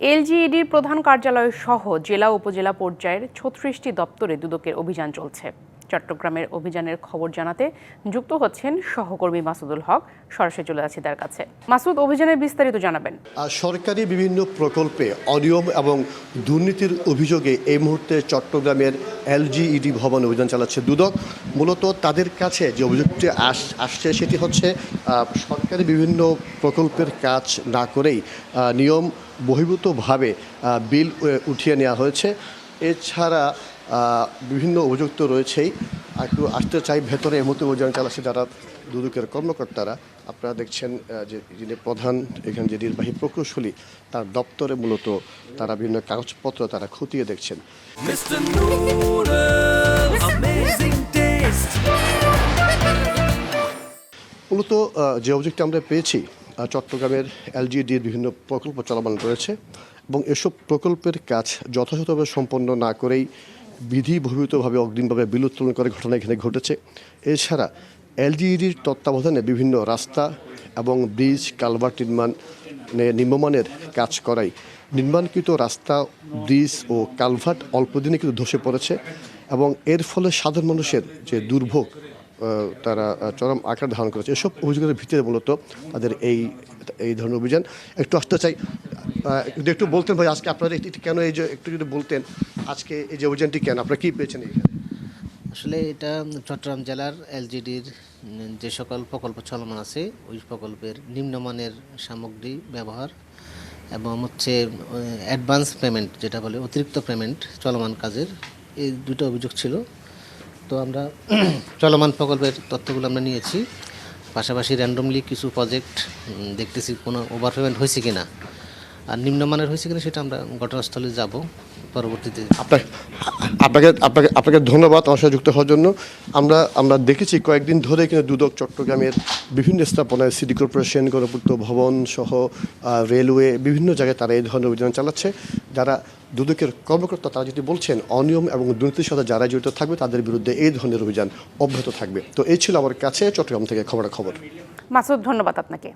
এলজিইডির প্রধান কার্যালয় সহ জেলা উপজেলা পর্যায়ের ছত্রিশটি দপ্তরে দুদকের অভিযান চলছে। চট্টগ্রামের অভিযানের খবর জানাতে যুক্ত হচ্ছেন সহকর্মী মাসুদুল হক। সরাসরি চলে যাচ্ছি তার কাছে। মাসুদ, অভিযানের বিস্তারিত জানাবেন। সরকারি বিভিন্ন প্রকল্পে অনিয়ম এবং দুর্নীতির অভিযোগে এই মুহূর্তে চট্টগ্রামের এলজিইডি ভবন অভিযান চালাচ্ছে দুদক। মূলত তাদের কাছে যে অভিযোগটি আস, আসছে সেটি হচ্ছে সরকারি বিভিন্ন প্রকল্পের কাজ না করেই নিয়ম বহির্ভূতভাবে বিল উঠিয়ে নেওয়া হয়েছে। এছাড়া বিভিন্ন অভিযোগ তো রয়েছেই একটু আসতে চাই ভেতরে এই মুহূর্তে অভিযান চালাচ্ছে যারা দুদকের কর্মকর্তারা। আপনারা দেখছেন যে যিনি প্রধান এখানে যে নির্বাহী প্রকৌশলী তার দপ্তরে মূলত তারা বিভিন্ন কাগজপত্র তারা খতিয়ে দেখছেন. মূলত যে অভিযোগটি আমরা পেয়েছি চট্টগ্রামের এলজিডির বিভিন্ন প্রকল্প চলমান রয়েছে এবং এসব প্রকল্পের কাজ যথাযথভাবে সম্পন্ন না করেই বিধি বহির্ভূতভাবে অগ্রিমভাবে বিল করে ঘটনা এখানে ঘটেছে। এছাড়া এলজিইডির তত্ত্বাবধানে বিভিন্ন রাস্তা এবং ব্রিজ, কালভার্ট নির্মাণ নিম্নমানের কাজ করাই নির্মাণকৃত রাস্তা, ব্রিজ ও কালভার্ট অল্প দিনে কিন্তু ধসে পড়েছে এবং এর ফলে সাধারণ মানুষের যে দুর্ভোগ তারা চরম আকার ধারণ করেছে। এসব অভিযোগের ভিত্তিতে মূলত তাদের এই এই ধরনের অভিযান। একটু আসতে চাই যদি একটু বলতেন ভাই, আজকে আপনারা কেন এই যে, একটু যদি বলতেন, আজকে এই যে অভিযানটি কেন, আপনারা কী পেয়েছেন এখানে? আসলে এটা চট্টগ্রাম জেলার এলজিডির যে সকল প্রকল্প চলমান আছে, ওই প্রকল্পের নিম্নমানের সামগ্রী ব্যবহার এবং হচ্ছে অ্যাডভান্স পেমেন্ট যেটা বলে, অতিরিক্ত পেমেন্ট চলমান কাজের, এই দুটো অভিযোগ ছিল। তো আমরা চলমান প্রকল্পের তথ্যগুলো আমরা নিয়েছি। পাশাপাশি র্যান্ডমলি কিছু প্রজেক্ট দেখতেছি কোনো ওভার পেমেন্ট হয়েছে কি না আর নিম্নমানের হয়েছে কিনা সেটা আমরা ঘটনাস্থলে যাব পরবর্তীতে। আপনাকে আপনাকে আপনাকে ধন্যবাদ আমার সাথে যুক্ত হওয়ার জন্য। আমরা আমরা দেখেছি কয়েকদিন ধরে কিন্তু দুদক চট্টগ্রামের বিভিন্ন স্থাপনায় সিটি কর্পোরেশন গণপূর্ত ভবন সহ রেলওয়ে বিভিন্ন জায়গায় তারা এই ধরনের অভিযান চালাচ্ছে। যারা দুদকের কর্মকর্তা তারা যদি বলছেন অনিয়ম এবং দুর্নীতির সাথে যারা জড়িত থাকবে তাদের বিরুদ্ধে এই ধরনের অভিযান অব্যাহত থাকবে। তো এই ছিল আমার কাছে চট্টগ্রাম থেকে খবরের খবর মাসুদ ধন্যবাদ আপনাকে।